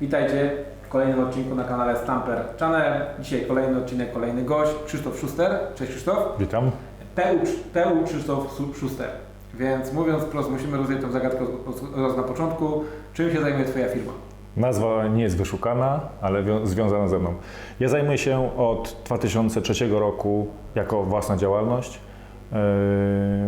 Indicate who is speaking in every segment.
Speaker 1: Witajcie w kolejnym odcinku na kanale Stamper Channel. Dzisiaj kolejny odcinek, kolejny gość, Krzysztof Schuster. Cześć Krzysztof.
Speaker 2: Witam.
Speaker 1: TU, TU Krzysztof Schuster. Więc mówiąc wprost, musimy rozwiązać tę zagadkę roz- na początku. Czym się zajmuje Twoja firma?
Speaker 2: Nazwa nie jest wyszukana, ale wią- związana ze mną. Ja zajmuję się od 2003 roku jako własna działalność yy,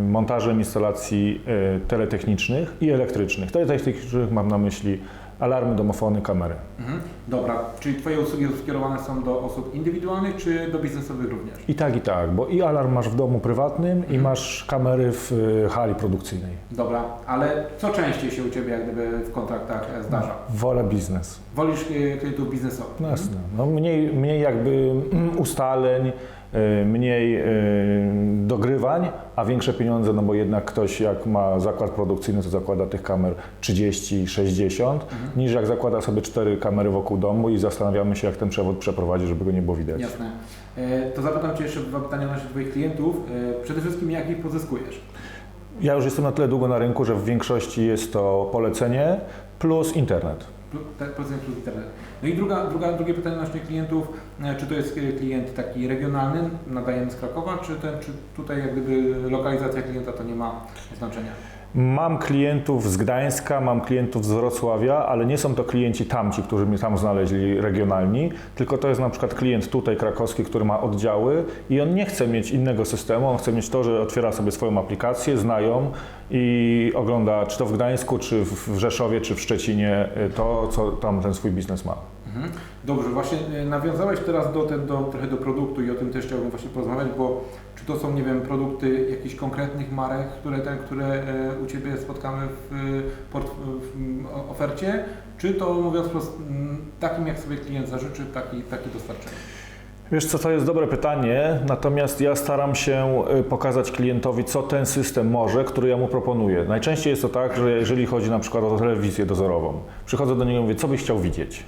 Speaker 2: montażem instalacji yy, teletechnicznych i elektrycznych. Teletechnicznych mam na myśli alarmy, domofony, kamery.
Speaker 1: Mhm. Dobra, czyli Twoje usługi skierowane są do osób indywidualnych czy do biznesowych również?
Speaker 2: I tak, i tak, bo i alarm masz w domu prywatnym i masz kamery w yy, hali produkcyjnej.
Speaker 1: Dobra, ale co częściej się u Ciebie jak gdyby w kontraktach zdarza?
Speaker 2: Wolę biznes.
Speaker 1: Wolisz e, klientów biznesowych?
Speaker 2: No jasne. No mniej, mniej jakby mm, ustaleń, y, mniej y, dogrywań, a większe pieniądze, no bo jednak ktoś jak ma zakład produkcyjny, to zakłada tych kamer 30, 60, niż jak zakłada sobie cztery kamery wokół domu i zastanawiamy się, jak ten przewód przeprowadzić, żeby go nie było widać.
Speaker 1: Jasne. E, To zapytam Cię jeszcze dwa pytania odnośnie Twoich klientów. E, Przede wszystkim jak ich pozyskujesz?
Speaker 2: Ja już jestem na tyle długo na rynku, że w większości jest to polecenie plus internet.
Speaker 1: Te- Procent plus internet. No i druga, druga, drugie pytanie odnośnie klientów. E, Czy to jest e, klient taki regionalny, nadajemy z Krakowa, czy, ten, czy tutaj jak gdyby lokalizacja klienta to nie ma znaczenia?
Speaker 2: Mam klientów z Gdańska, mam klientów z Wrocławia, ale nie są to klienci tamci, którzy mnie tam znaleźli regionalni, tylko to jest na przykład klient tutaj krakowski, który ma oddziały i on nie chce mieć innego systemu, on chce mieć to, że otwiera sobie swoją aplikację, znają i ogląda czy to w Gdańsku, czy w Rzeszowie, czy w Szczecinie y, to, co tam ten swój biznes ma.
Speaker 1: Mhm. Dobrze, właśnie e, nawiązałeś teraz do, te, do, trochę do produktu i o tym też chciałbym właśnie porozmawiać, bo czy to są, nie wiem, produkty jakichś konkretnych marek, które, te, które e, u Ciebie spotkamy w, e, w ofercie, czy to mówiąc wprost, m, takim jak sobie klient zażyczy, taki, takie dostarczenie?
Speaker 2: Wiesz co, to jest dobre pytanie, natomiast ja staram się y, pokazać klientowi, co ten system może, który ja mu proponuję. Najczęściej jest to tak, że jeżeli chodzi na przykład o telewizję dozorową, przychodzę do niego i mówię, co byś chciał widzieć?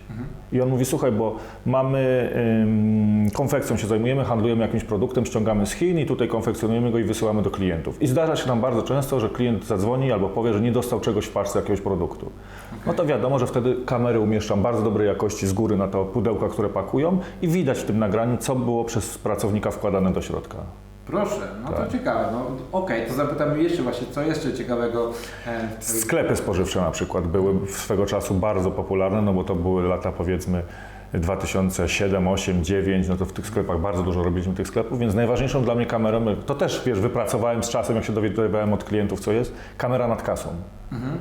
Speaker 2: I on mówi, słuchaj, bo mamy ym, konfekcją się zajmujemy, handlujemy jakimś produktem, ściągamy z Chin i tutaj konfekcjonujemy go i wysyłamy do klientów. I zdarza się nam bardzo często, że klient zadzwoni albo powie, że nie dostał czegoś w paczce jakiegoś produktu. No to wiadomo, że wtedy kamery umieszczam bardzo dobrej jakości z góry na to pudełka, które pakują i widać w tym nagraniu, co było przez pracownika wkładane do środka.
Speaker 1: Proszę, no
Speaker 2: Tak.
Speaker 1: to ciekawe. No, Okej, to zapytamy jeszcze właśnie, co jeszcze ciekawego e,
Speaker 2: Sklepy spożywcze na przykład były swego czasu bardzo popularne, no bo to były lata powiedzmy 2007, 8, 9, no to w tych sklepach bardzo dużo robiliśmy tych sklepów, więc najważniejszą dla mnie kamerą, to też wiesz, wypracowałem z czasem, jak się dowiadywałem od klientów, co jest, kamera nad kasą.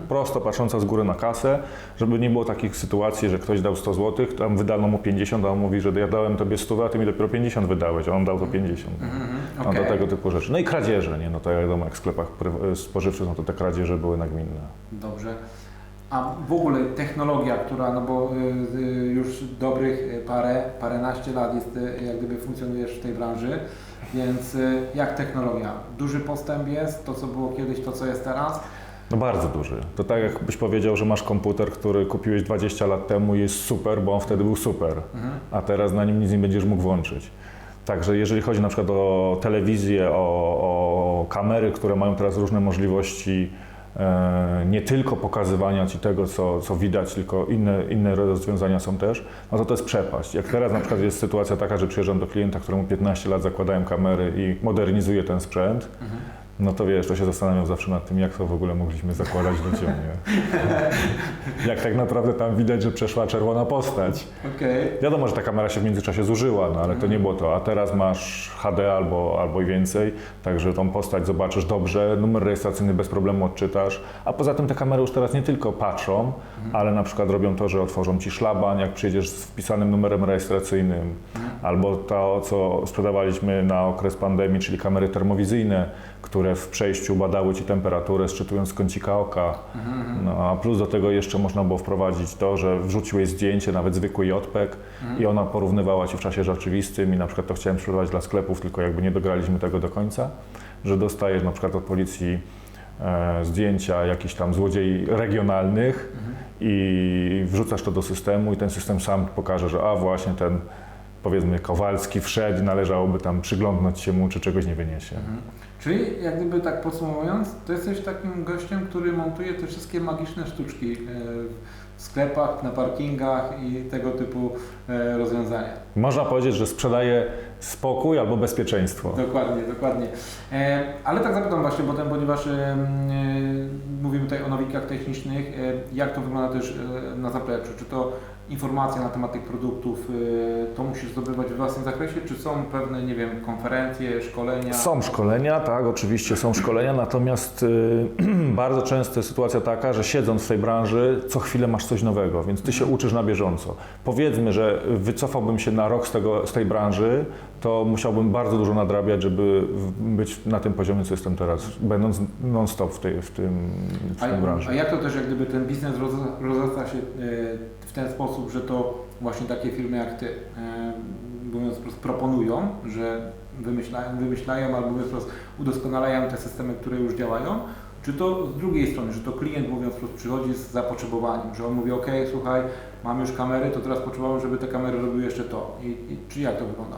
Speaker 2: Prosto patrząca z góry na kasę, żeby nie było takich sytuacji, że ktoś dał 100 zł, tam wydano mu 50, a on mówi, że ja dałem tobie 100, a ty mi dopiero 50 wydałeś, a on dał to 50.
Speaker 1: Mhm,
Speaker 2: No,
Speaker 1: okej.
Speaker 2: do tego typu rzeczy. No i kradzieże, nie? No to wiadomo, jak w sklepach spożywczych, no to te kradzieże były nagminne.
Speaker 1: Dobrze. A w ogóle technologia, która, no bo y, y, już dobrych y, parę, paręnaście lat jest, jak gdyby funkcjonujesz w tej branży, więc jak technologia? Duży postęp jest, to co było kiedyś, to co jest teraz?
Speaker 2: No bardzo duży. To tak jakbyś powiedział, że masz komputer, który kupiłeś 20 lat temu i jest super, bo on wtedy był super,
Speaker 1: Mhm.
Speaker 2: a teraz na nim nic nie będziesz mógł włączyć. Także jeżeli chodzi na przykład o telewizję, o, o kamery, które mają teraz różne możliwości nie tylko pokazywania Ci tego, co, co widać, tylko inne, inne rozwiązania są też, no to to jest przepaść. Jak teraz na przykład jest sytuacja taka, że przyjeżdżam do klienta, któremu 15 lat zakładałem kamery i modernizuję ten sprzęt, no to wiesz, to się zastanawiam zawsze nad tym, jak to w ogóle mogliśmy zakładać ludziom, nie? Jak tak naprawdę tam widać, że przeszła czerwona postać.
Speaker 1: Okej.
Speaker 2: Wiadomo, że ta kamera się w międzyczasie zużyła, no ale to nie było to. A teraz masz HD albo, albo i więcej, także tą postać zobaczysz dobrze, numer rejestracyjny bez problemu odczytasz. A poza tym te kamery już teraz nie tylko patrzą, ale na przykład robią to, że otworzą ci szlaban, jak przyjedziesz z wpisanym numerem rejestracyjnym, albo to, co sprzedawaliśmy na okres pandemii, czyli kamery termowizyjne, które w przejściu badały ci temperaturę, szczytując z kącika oka. No, a plus do tego jeszcze można było wprowadzić to, że wrzuciłeś zdjęcie, nawet zwykły JPEG i ona porównywała ci w czasie rzeczywistym i na przykład to chciałem sprzedawać dla sklepów, tylko jakby nie dograliśmy tego do końca, że dostajesz na przykład od policji e, zdjęcia jakichś tam złodziei regionalnych i wrzucasz to do systemu i ten system sam pokaże, że a właśnie ten powiedzmy Kowalski wszedł należałoby tam przyglądnąć się mu, czy czegoś nie wyniesie.
Speaker 1: Czyli jak gdyby tak podsumowując, to jesteś takim gościem, który montuje te wszystkie magiczne sztuczki e, w sklepach, na parkingach i tego typu e, rozwiązania.
Speaker 2: Można powiedzieć, że sprzedaje spokój albo bezpieczeństwo.
Speaker 1: Dokładnie, dokładnie. E, ale tak zapytam właśnie potem, ponieważ mówimy tutaj o nowikach technicznych, jak to wygląda też na zapleczu? Czy to informacja na temat tych produktów, e, to musisz zdobywać w własnym zakresie, czy są pewne, nie wiem, konferencje, szkolenia?
Speaker 2: Są szkolenia, tak, oczywiście są szkolenia, natomiast y, bardzo często jest sytuacja taka, że siedząc w tej branży, co chwilę masz coś nowego, więc ty się uczysz na bieżąco. Powiedzmy, że wycofałbym się na rok z, tego, z tej branży, to musiałbym bardzo dużo nadrabiać, żeby być na tym poziomie, co jestem teraz, będąc non-stop w tej, w tym, w
Speaker 1: A,
Speaker 2: branży.
Speaker 1: a jak to też jak gdyby ten biznes roz- rozrasta się e, w ten sposób, że to właśnie takie firmy jak Ty, e, mówiąc wprost, proponują, że wymyślają, wymyślają albo mówiąc wprost, udoskonalają te systemy, które już działają, czy to z drugiej strony, że to klient mówiąc wprost przychodzi z zapotrzebowaniem, że on mówi ok, słuchaj, mam już kamery, to teraz potrzebowałem, żeby te kamery robiły jeszcze to. I, i, czy jak to wygląda?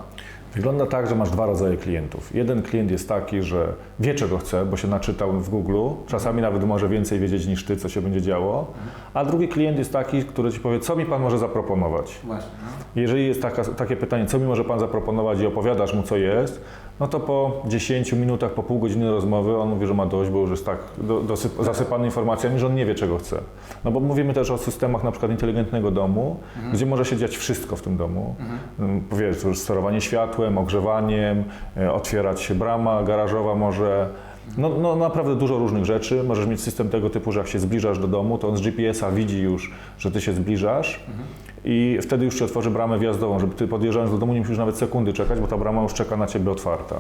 Speaker 2: Wygląda tak, że masz dwa rodzaje klientów. Jeden klient jest taki, że wie czego chce, bo się naczytał w Google, czasami nawet może więcej wiedzieć niż ty, co się będzie działo, a drugi klient jest taki, który ci powie, co mi pan może zaproponować.
Speaker 1: Właśnie. No.
Speaker 2: Jeżeli jest taka, takie pytanie, co mi może pan zaproponować i opowiadasz mu, co jest, no to po 10 minutach, po pół godziny rozmowy on mówi, że ma dość, bo już jest tak do, dosyp, zasypany informacjami, że on nie wie, czego chce. No bo mówimy też o systemach na przykład inteligentnego domu, gdzie może się dziać wszystko w tym domu. Mhm. Powiedzmy, sterowanie światłem, ogrzewaniem, e, otwierać się brama garażowa może. No, no naprawdę dużo różnych rzeczy. Możesz mieć system tego typu, że jak się zbliżasz do domu, to on z GPS-a widzi już, że ty się zbliżasz i wtedy już ci otworzy bramę wjazdową, żeby ty podjeżdżając do domu nie musisz nawet sekundy czekać, bo ta brama już czeka na ciebie otwarta.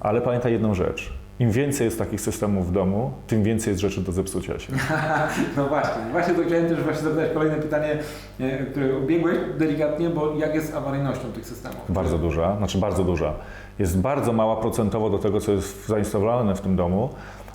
Speaker 2: Ale pamiętaj jedną rzecz. Im więcej jest takich systemów w domu, tym więcej jest rzeczy do zepsucia się.
Speaker 1: No właśnie, właśnie to chciałem też właśnie zapytać kolejne pytanie, e, które obiegłeś delikatnie, bo jak jest awaryjnością tych systemów?
Speaker 2: Bardzo duża, znaczy bardzo duża. Jest bardzo mała procentowo do tego, co jest zainstalowane w tym domu,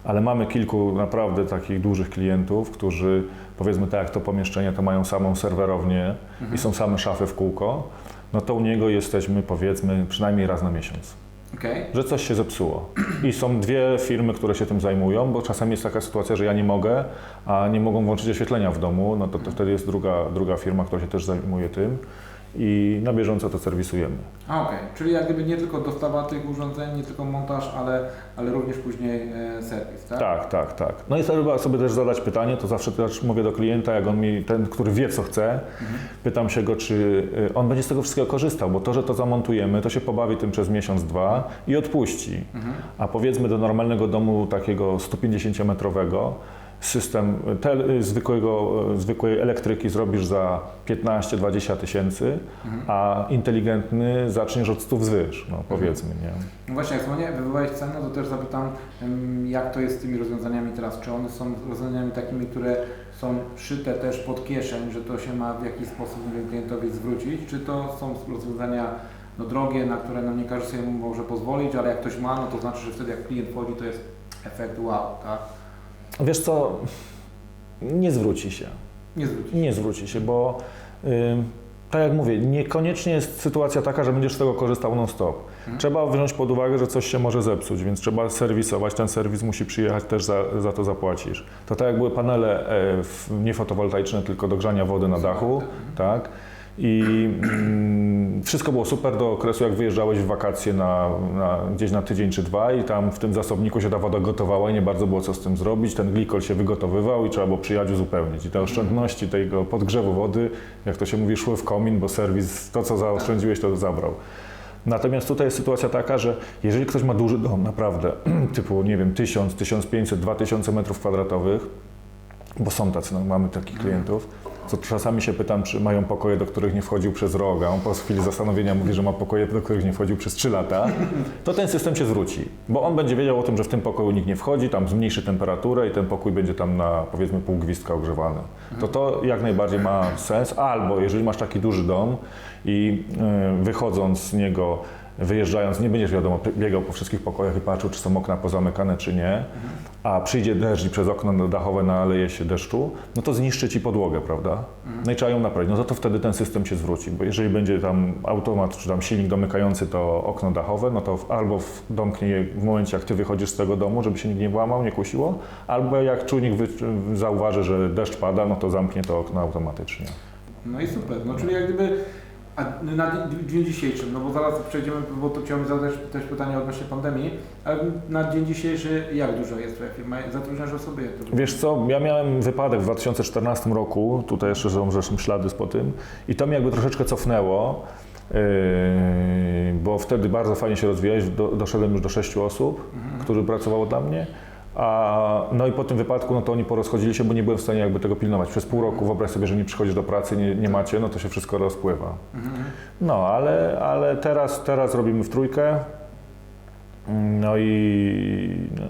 Speaker 2: ale mamy kilku naprawdę takich dużych klientów, którzy powiedzmy tak jak to pomieszczenie, to mają samą serwerownię i są same szafy w kółko, no to u niego jesteśmy powiedzmy przynajmniej raz na miesiąc.
Speaker 1: Okej,
Speaker 2: że coś się zepsuło. I są dwie firmy, które się tym zajmują, bo czasami jest taka sytuacja, że ja nie mogę, a nie mogą włączyć oświetlenia w domu, no to, to wtedy jest druga, druga firma, która się też zajmuje tym i na bieżąco to serwisujemy.
Speaker 1: a okej, czyli jak gdyby nie tylko dostawa tych urządzeń, nie tylko montaż, ale, ale również później e, serwis, tak?
Speaker 2: Tak, tak, tak. No i trzeba sobie też zadać pytanie, to zawsze też mówię do klienta, jak on mi, ten, który wie co chce, pytam się go, czy y, on będzie z tego wszystkiego korzystał, bo to, że to zamontujemy, to się pobawi tym przez miesiąc, dwa i odpuści. A powiedzmy do normalnego domu takiego 150-metrowego, system tel, y, zwykłego, y, zwykłej elektryki zrobisz za 15-20 tysięcy, a inteligentny zaczniesz od 100 wzwyż, no powiedzmy, nie?
Speaker 1: No właśnie, jak wspomniałem, wywołałeś cenę, to też zapytam, jak to jest z tymi rozwiązaniami teraz? Czy one są rozwiązaniami takimi, które są szyte też pod kieszeń, że to się ma w jakiś sposób klientowi zwrócić, czy to są rozwiązania no, drogie, na które no, nie każdy sobie może pozwolić, ale jak ktoś ma, no to znaczy, że wtedy jak klient wchodzi, to jest efekt wow, tak?
Speaker 2: Wiesz co, nie zwróci się.
Speaker 1: Nie zwróci.
Speaker 2: Nie zwróci się, bo ym, tak jak mówię, niekoniecznie jest sytuacja taka, że będziesz z tego korzystał non-stop. Trzeba wziąć pod uwagę, że coś się może zepsuć, więc trzeba serwisować. Ten serwis musi przyjechać, też za, za to zapłacisz. To tak jak były panele e, nie fotowoltaiczne, tylko do grzania wody na dachu, tak? I mm, wszystko było super do okresu, jak wyjeżdżałeś w wakacje na, na, gdzieś na tydzień czy dwa i tam w tym zasobniku się ta woda gotowała i nie bardzo było co z tym zrobić. Ten glikol się wygotowywał i trzeba było przyjechać uzupełnić. I te oszczędności tego podgrzewu wody, jak to się mówi, szły w komin, bo serwis to, co zaoszczędziłeś, to zabrał. Natomiast tutaj jest sytuacja taka, że jeżeli ktoś ma duży dom, naprawdę, typu, nie wiem, 1000, 1500, 2000 metrów kwadratowych, bo są tacy, no, mamy takich klientów, co czasami się pytam, czy mają pokoje, do których nie wchodził przez rok, a on po chwili zastanowienia mówi, że ma pokoje, do których nie wchodził przez 3 lata, to ten system się zwróci, bo on będzie wiedział o tym, że w tym pokoju nikt nie wchodzi, tam zmniejszy temperaturę i ten pokój będzie tam na powiedzmy pół gwizdka ogrzewany. To to jak najbardziej ma sens, albo jeżeli masz taki duży dom i y, wychodząc z niego Wyjeżdżając, nie będziesz wiadomo biegał po wszystkich pokojach i patrzył, czy są okna pozamykane, czy nie, a przyjdzie deszcz i przez okno dachowe naleje się deszczu, no to zniszczy ci podłogę, prawda? No i trzeba ją naprawić. No to, to wtedy ten system się zwróci, bo jeżeli będzie tam automat czy tam silnik domykający to okno dachowe, no to albo domknie je w momencie, jak ty wychodzisz z tego domu, żeby się nikt nie włamał, nie kusiło, albo jak czujnik zauważy, że deszcz pada, no to zamknie to okno automatycznie.
Speaker 1: No i super, no czyli jak gdyby a na dzień- dzień dzisiejszy, no bo zaraz przejdziemy, bo to chciałem zadać też pytanie odnośnie pandemii, ale na dzień dzisiejszy jak dużo jest Twoja firma? Zatrudniasz osoby?
Speaker 2: Wiesz co, ja miałem wypadek w 2014 roku, tutaj jeszcze są zresztą ślady po tym i to mnie jakby troszeczkę cofnęło, yy, bo wtedy bardzo fajnie się rozwijałeś, do, doszedłem już do sześciu osób, którzy pracowało dla mnie. A, no i po tym wypadku, no to oni porozchodzili się, bo nie byłem w stanie jakby tego pilnować. Przez pół roku wyobraź sobie, że nie przychodzisz do pracy, nie, nie macie, no to się wszystko rozpływa. No, ale, ale teraz, teraz robimy w trójkę. No i no,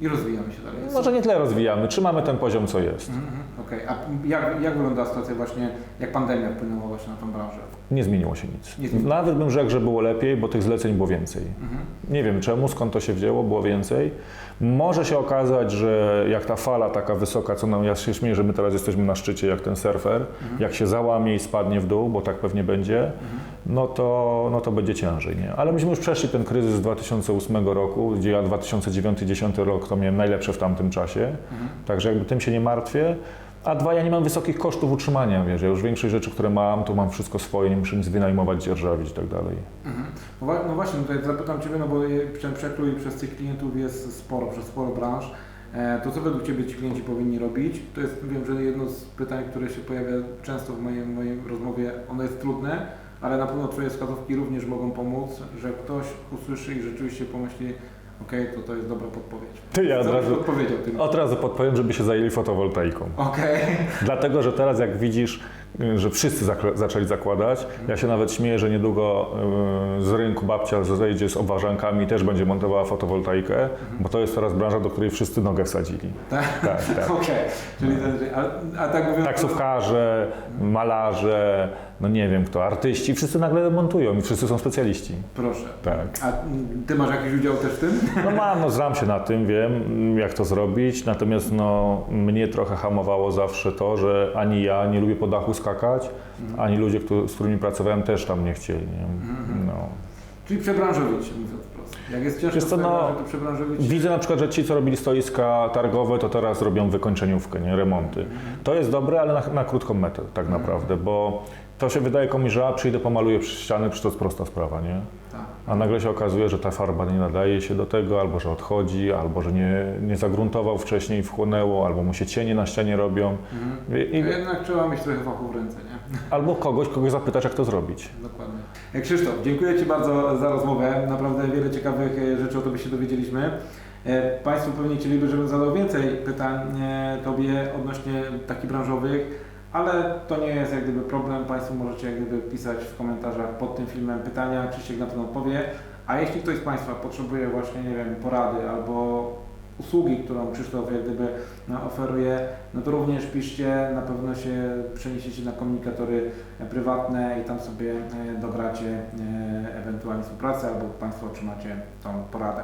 Speaker 1: I rozwijamy się dalej.
Speaker 2: może nie tyle rozwijamy, trzymamy ten poziom, co jest.
Speaker 1: Mhm, Okej, a jak, jak wygląda sytuacja właśnie, jak pandemia wpłynęła właśnie na tą branżę?
Speaker 2: Nie zmieniło się nic.
Speaker 1: Nie zmieniło.
Speaker 2: Nawet bym rzekł, że było lepiej, bo tych zleceń było więcej.
Speaker 1: Mhm.
Speaker 2: Nie wiem czemu, skąd to się wzięło, było więcej. Może się okazać, że jak ta fala taka wysoka, co nam, ja się śmieję, że my teraz jesteśmy na szczycie jak ten surfer, jak się załamie i spadnie w dół, bo tak pewnie będzie, no, to, no to będzie ciężej. Nie? Ale myśmy już przeszli ten kryzys z 2008 roku, gdzie ja 2009-2010 rok to miałem najlepsze w tamtym czasie, także jakby tym się nie martwię. A dwa, ja nie mam wysokich kosztów utrzymania, wiesz, ja już większość rzeczy, które mam, to mam wszystko swoje, nie muszę nic wynajmować, dzierżawić i tak dalej.
Speaker 1: Mhm. No, no właśnie, tutaj zapytam Ciebie, no bo przekrój przez tych klientów jest sporo, przez sporo branż. E, To co według Ciebie ci klienci powinni robić? To jest, wiem, że jedno z pytań, które się pojawia często w mojej, mojej rozmowie, ono jest trudne, ale na pewno Twoje wskazówki również mogą pomóc, że ktoś usłyszy i rzeczywiście pomyśli, okej, to to jest dobra podpowiedź.
Speaker 2: Ty, ja od
Speaker 1: Co byś
Speaker 2: razu,
Speaker 1: podpowiedział tym?
Speaker 2: od razu podpowiem, żeby się zajęli fotowoltaiką.
Speaker 1: Okej.
Speaker 2: Dlatego, że teraz jak widzisz, y, że wszyscy zaczęli zakładać, ja się nawet śmieję, że niedługo y, z rynku babcia zejdzie z obwarzankami i też będzie montowała fotowoltaikę, bo to jest teraz branża, do której wszyscy nogę wsadzili.
Speaker 1: Tak?
Speaker 2: Tak, tak.
Speaker 1: Okej, czyli ten, a, a tak mówiąc...
Speaker 2: Taksówkarze, malarze, no nie wiem kto, artyści, wszyscy nagle montują i wszyscy są specjaliści.
Speaker 1: Proszę.
Speaker 2: Tak.
Speaker 1: A mm, Ty masz jakiś udział też w tym?
Speaker 2: No mam, no znam się na tym, wiem jak to zrobić, natomiast no, mnie trochę hamowało zawsze to, że ani ja nie lubię po dachu skakać, ani ludzie, którzy, z którymi pracowałem też tam nie chcieli. Nie? No.
Speaker 1: Czyli przebranżowić się, mówiąc. Jak jest ciężko
Speaker 2: Wiesz co, no,
Speaker 1: to przebranżowić
Speaker 2: Widzę na przykład, że ci, co robili stoiska targowe, to teraz robią wykończeniówkę, nie? remonty. To jest dobre, ale na, na krótką metę tak naprawdę, bo to się wydaje komuś, że a, przyjdę, pomaluję przy ściany, przecież to jest prosta sprawa, nie?
Speaker 1: Tak.
Speaker 2: A nagle się okazuje, że ta farba nie nadaje się do tego, albo że odchodzi, albo że nie, nie zagruntował wcześniej, wchłonęło, albo mu się cienie na ścianie robią.
Speaker 1: Mhm.
Speaker 2: I, i,
Speaker 1: jednak trzeba mieć trochę fachu w ręce, nie?
Speaker 2: albo kogoś, kogoś zapytać, jak to zrobić.
Speaker 1: Dokładnie. Krzysztof, dziękuję Ci bardzo za rozmowę. Naprawdę wiele ciekawych e, rzeczy o Tobie się dowiedzieliśmy. E, Państwo pewnie chcieliby, żebym zadał więcej pytań e, Tobie odnośnie takich branżowych, ale to nie jest jak gdyby problem. Państwo możecie jak gdyby pisać w komentarzach pod tym filmem pytania, Krzysiek na to odpowie. A jeśli ktoś z Państwa potrzebuje właśnie, nie wiem, porady albo usługi, którą Krzysztof jak gdyby no, oferuje, no to również piszcie, na pewno się przeniesiecie na komunikatory e, prywatne i tam sobie e, dogracie e, ewentualnie współpracę albo Państwo otrzymacie tą poradę.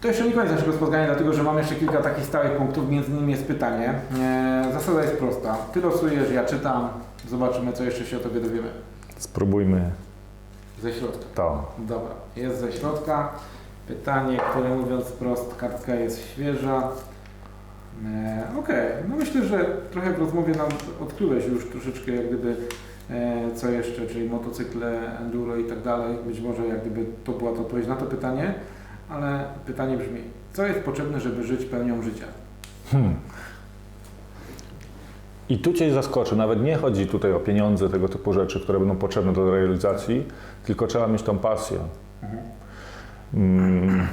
Speaker 1: To jeszcze nie koniec naszego spotkania, dlatego że mam jeszcze kilka takich stałych punktów, między innymi jest pytanie. E, Zasada jest prosta. Ty losujesz, ja czytam, zobaczymy co jeszcze się o Tobie dowiemy.
Speaker 2: Spróbujmy
Speaker 1: Ze środka.
Speaker 2: to.
Speaker 1: Dobra, jest ze środka. Pytanie, które mówiąc wprost, kartka jest świeża. E, Okej, no myślę, że trochę w rozmowie nam odkryłeś już troszeczkę jak gdyby e, co jeszcze, czyli motocykle, enduro i tak dalej. Być może jak gdyby to była to odpowiedź na to pytanie, ale pytanie brzmi, co jest potrzebne, żeby żyć pełnią życia?
Speaker 2: Hmm. I tu Cię zaskoczy, nawet nie chodzi tutaj o pieniądze, tego typu rzeczy, które będą potrzebne do realizacji, tylko trzeba mieć tą pasję. Mm,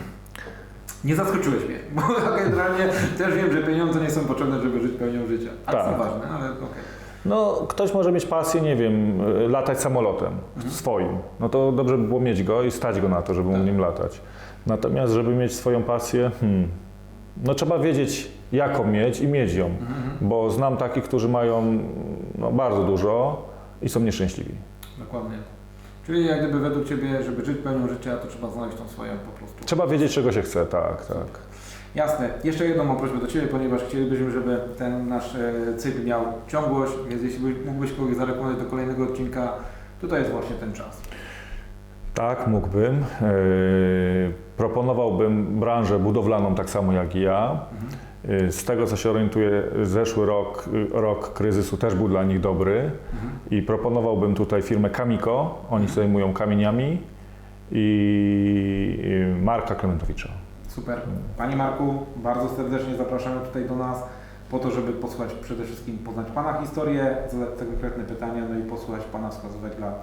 Speaker 1: Nie zaskoczyłeś mnie, bo generalnie też wiem, że pieniądze nie są potrzebne, żeby żyć pełnią życia. Ale
Speaker 2: Tak.
Speaker 1: są ważne, ale okej.
Speaker 2: No, ktoś może mieć pasję, nie wiem, latać samolotem swoim. No to dobrze by było mieć go i stać go na to, żeby
Speaker 1: Tak.
Speaker 2: mógł nim latać. Natomiast, żeby mieć swoją pasję, hmm, no trzeba wiedzieć, jaką mieć i mieć ją. Bo znam takich, którzy mają no, bardzo dużo i są nieszczęśliwi.
Speaker 1: Dokładnie. Czyli jak gdyby według Ciebie, żeby żyć pełnią życia, to trzeba znaleźć tą swoją po prostu.
Speaker 2: Trzeba wiedzieć, czego się chce, tak, tak.
Speaker 1: Jasne. Jeszcze jedną mam prośbę do Ciebie, ponieważ chcielibyśmy, żeby ten nasz e, cykl miał ciągłość, więc jeśli byś- mógłbyś kogoś zareklamować do kolejnego odcinka, tutaj jest właśnie ten czas.
Speaker 2: Tak, mógłbym. Yy, proponowałbym branżę budowlaną tak samo jak i ja. Yy, Z tego co się orientuję, zeszły rok, yy, rok kryzysu też był dla nich dobry i proponowałbym tutaj firmę Kamiko. Oni się zajmują kamieniami i yy, Marka Klementowicza.
Speaker 1: Super. Panie Marku, bardzo serdecznie zapraszamy tutaj do nas po to, żeby posłuchać przede wszystkim, poznać Pana historię, zadać te konkretne pytania, no i posłuchać Pana wskazówek dla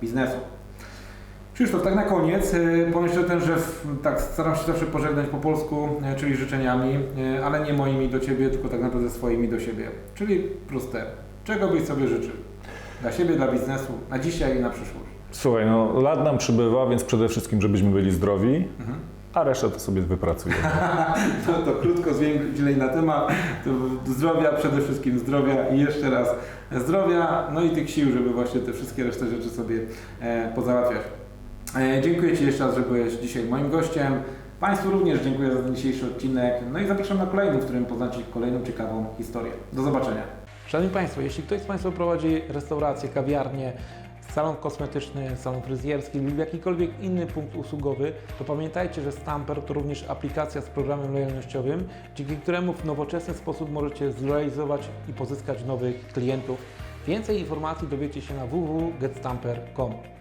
Speaker 1: biznesu. Krzysztof, tak na koniec, e, pomyślę ten, że w, tak staram się zawsze pożegnać po polsku, e, czyli życzeniami, e, ale nie moimi do Ciebie, tylko tak naprawdę swoimi do siebie. Czyli proste. Czego byś sobie życzył? Dla siebie, dla biznesu, na dzisiaj i na przyszłość.
Speaker 2: Słuchaj, no lat nam przybywa, więc przede wszystkim, żebyśmy byli zdrowi, a resztę to sobie wypracujemy.
Speaker 1: No to krótko, zwięźlej na temat. To zdrowia, przede wszystkim zdrowia i jeszcze raz zdrowia, no i tych sił, żeby właśnie te wszystkie resztę rzeczy sobie e, pozałatwiać. E, dziękuję Ci jeszcze raz, że byłeś dzisiaj moim gościem. Państwu również dziękuję za ten dzisiejszy odcinek. No i zapraszam na kolejny, w którym poznacie kolejną ciekawą historię. Do zobaczenia. Szanowni Państwo, jeśli ktoś z Państwa prowadzi restaurację, kawiarnię, salon kosmetyczny, salon fryzjerski lub jakikolwiek inny punkt usługowy, to pamiętajcie, że Stamper to również aplikacja z programem lojalnościowym, dzięki któremu w nowoczesny sposób możecie zrealizować i pozyskać nowych klientów. Więcej informacji dowiecie się na www.getstamper.com.